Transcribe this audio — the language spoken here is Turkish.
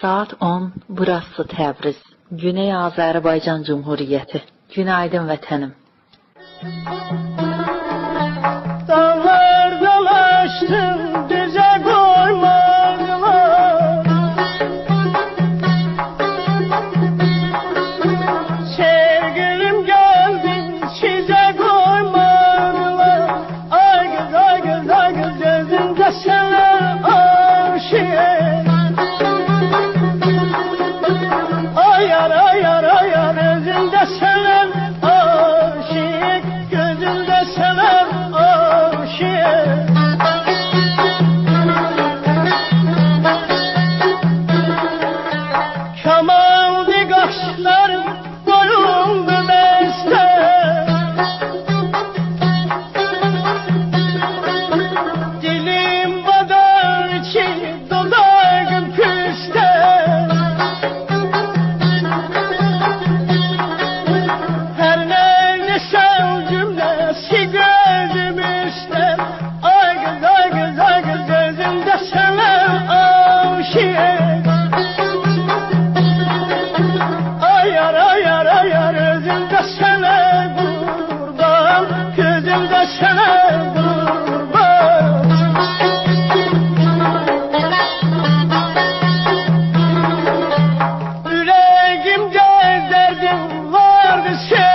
Saat 10, burası Təbriz. Güney Azərbaycan Cumhuriyyəti. Günaydın vətənim. Dağlar aşığım Ayar ayar ayar özünde seven aşık Gözünde seven aşık. Kemaldi Ayar ayar özümde sana kurban Gözümde sana kurban. Yüreğimde derdim vardı sevgilim